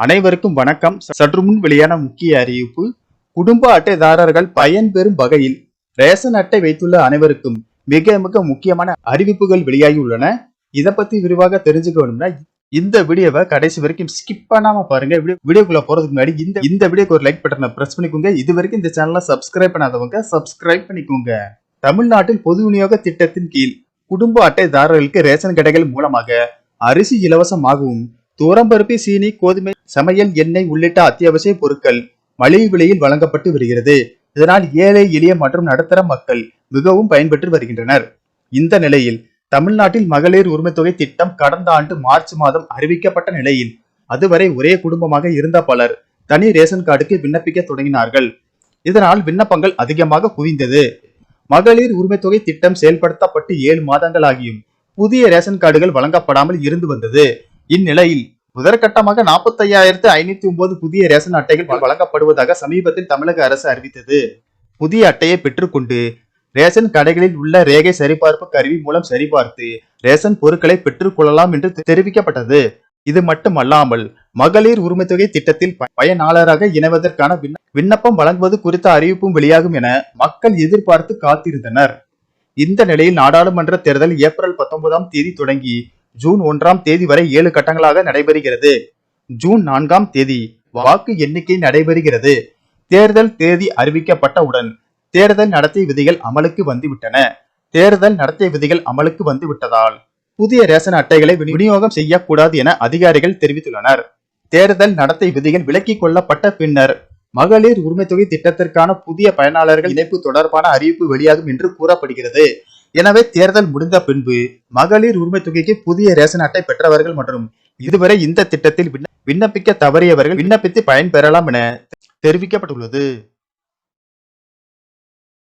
அனைவருக்கும் வணக்கம். சற்று முன் வெளியான முக்கிய அறிவிப்பு குடும்ப அட்டைதாரர்கள் பயன்பெறும் வகையில் ரேஷன் அட்டை வைத்துள்ள அனைவருக்கும் மிக மிக முக்கியமான அறிவிப்புகள் வெளியாகி உள்ளன இதை பத்தி விரிவாக தெரிஞ்சுக்கணும்னா இந்த வீடியோவை கடைசி வரைக்கும் ஸ்கிப் பண்ணாம பாருங்க. வீடியோக்குள்ள போறதுக்கு முன்னாடி இந்த இந்த வீடியோக்கு ஒரு லைக் பட்டனை பிரஸ் பண்ணிக்கோங்க. இது வரைக்கும் இந்த சேனலை சப்ஸ்கிரைப் பண்ணாதவங்க சப்ஸ்கிரைப் பண்ணிக்கோங்க. தமிழ்நாட்டில் பொது விநியோக திட்டத்தின் கீழ் குடும்ப அட்டைதாரர்களுக்கு ரேஷன் கடைகள் மூலமாக அரிசி இலவசமாகவும் தூரம்பருப்பி சீனி கோதுமை சமையல் எண்ணெய் உள்ளிட்ட அத்தியாவசிய பொருட்கள் மலிவு விலையில் வழங்கப்பட்டு வருகிறது. இதனால் ஏழை எளிய மற்றும் நடுத்தர மக்கள் மிகவும் பயன்பெற்று வருகின்றனர். இந்த நிலையில் தமிழ்நாட்டில் மகளிர் உரிமை தொகை திட்டம் கடந்த ஆண்டு மார்ச் மாதம் அறிவிக்கப்பட்ட நிலையில் அதுவரை ஒரே குடும்பமாக இருந்த பலர் தனி ரேஷன் கார்டுக்கு விண்ணப்பிக்க தொடங்கினார்கள். இதனால் விண்ணப்பங்கள் அதிகமாக குவிந்தது. மகளிர் உரிமை தொகை திட்டம் செயல்படுத்தப்பட்டு ஏழு மாதங்கள் ஆகியும் புதிய ரேஷன் கார்டுகள் வழங்கப்படாமல் இருந்து வந்தது. இந்நிலையில் முதற்கட்டமாக நாற்பத்தையாயிரத்து ஐநூத்தி ஒன்பது புதிய ரேஷன் அட்டைகள் வழங்கப்படுவதாக சமீபத்தில் தமிழக அரசு அறிவித்தது. புதிய அட்டையை பெற்றுக்கொண்டு ரேஷன் கடைகளில் உள்ள ரேகை சரிபார்ப்பு கருவி மூலம் சரிபார்த்து ரேஷன் பொருட்களை பெற்றுக்கொள்ளலாம் என்று தெரிவிக்கப்பட்டது. இது மட்டுமல்லாமல் மகளிர் உரிமைத் தொகை திட்டத்தில் பயனாளராக இணைவதற்கான விண்ணப்பம் வழங்குவது குறித்த அறிவிப்பும் வெளியாகும் என மக்கள் எதிர்பார்த்து காத்திருந்தனர். இந்த நிலையில் நாடாளுமன்ற தேர்தல் ஏப்ரல் பத்தொன்பதாம் தேதி தொடங்கி ஜூன் ஒன்றாம் தேதி வரை ஏழு கட்டங்களாக நடைபெறுகிறது. ஜூன் நான்காம் தேதி வாக்கு எண்ணிக்கை நடைபெறுகிறது. தேர்தல் தேதி அறிவிக்கப்பட்டவுடன் தேர்தல் நடத்தை விதிகள் அமலுக்கு வந்துவிட்டன. தேர்தல் நடத்தை விதிகள் அமலுக்கு வந்துவிட்டதால் புதிய ரேஷன் அட்டைகளை விநியோகம் செய்யக்கூடாது என அதிகாரிகள் தெரிவித்துள்ளனர். தேர்தல் நடத்தை விதிகள் விலக்கிக் கொள்ளப்பட்ட பின்னர் மகளிர் உரிமை தொகை திட்டத்திற்கான புதிய பயனாளர்கள் இணைப்பு தொடர்பான அறிவிப்பு வெளியாகும் என்று கூறப்படுகிறது. எனவே தேர்தல் முடிந்த பின்பு மகளிர் உரிமை தொகைக்கு புதிய ரேஷன் அட்டை பெற்றவர்கள் மற்றும் இதுவரை இந்த திட்டத்தில் விண்ண- விண்ணப்பிக்க தவறியவர்கள் விண்ணப்பித்து பயன்பெறலாம் என தெரிவிக்கப்பட்டுள்ளது.